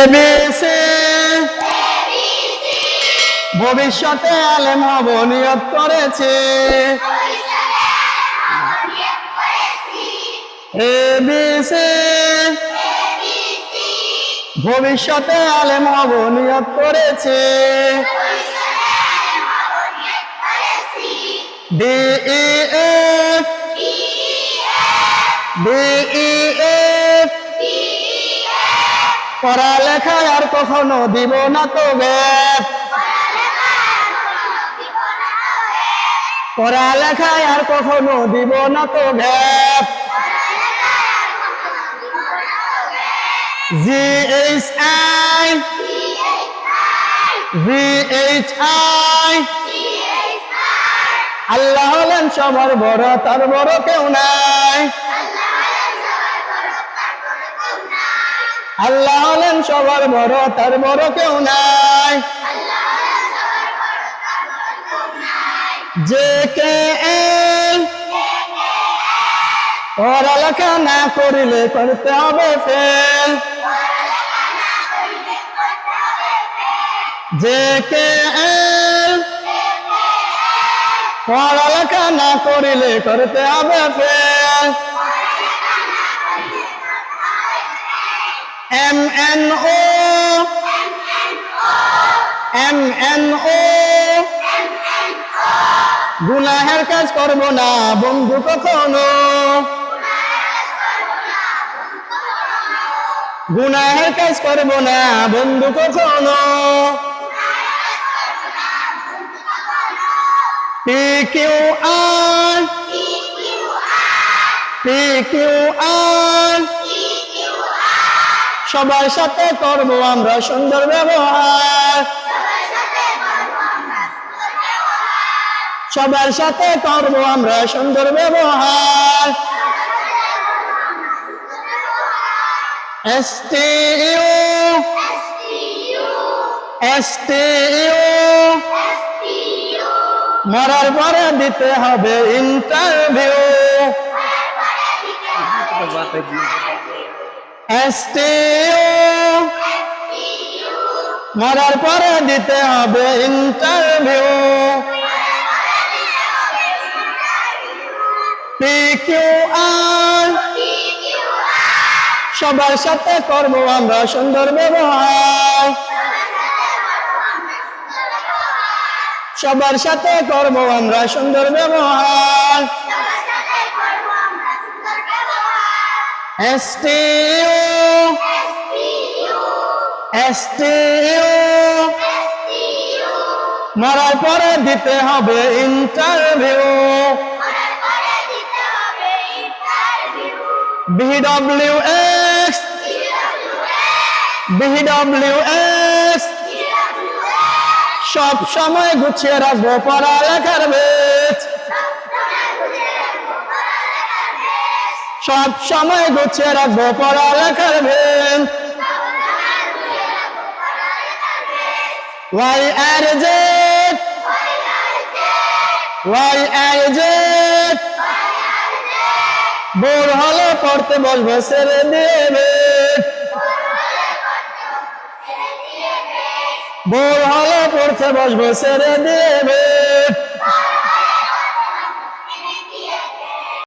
ABC ভবিষ্যতে আলেম হব নিয়ত করেছে। এবিসি ভবিষ্যতে আলেম হব নিয়ত করেছে। ডিইএফ পড়ালেখা আর কখনো দিব না তো গ্যাপ পড়ালেখায় আর কখনো দিব না তো gap G H I. G H I. আল্লাহ হলেন সবার বড়, তার বড় কেউ নাই। আল্লাহ হলেন সবার বড়, তার বড় কেউ নাই। যে কে পড়ালেখা না করিলে করতে হবে ফেল। যে কে পড়ালেখা না করিলে করতে হবে ফেল। এন ও গুনাহের কাজ করব না, বন্ধু কখনো। গুনাহের কাজ করব না, বন্ধু কখনো। কিউ আর সবার সাথে করব আমরা সুন্দর ব্যবহার। সবার সাথে করব আমরা সুন্দর ব্যবহার। এসটিইউ এসটিইউ মরার পরে দিতে হবে ইন্টারভিউ। মরার পরে দিতে হবে ইন্টারভিউ পিকিউআর সবার সাথে করব আমরা সুন্দর ব্যবহার। সবার সাথে করব আমরা সুন্দর ব্যবহার। এসটিইউ এসটিইউ মরার পরে দিতে হবে interview BW S BW S সব সময় গুছিয়ে রাখব পড়ালেখার বেচ সব সময় গুছিয়ে রাখব, পড়ালেখার bench Y R Y R bore হলে পড়তে বসবো ছেড়ে দেবে বোর হলে পড়তে বসবো, ছেড়ে দেবে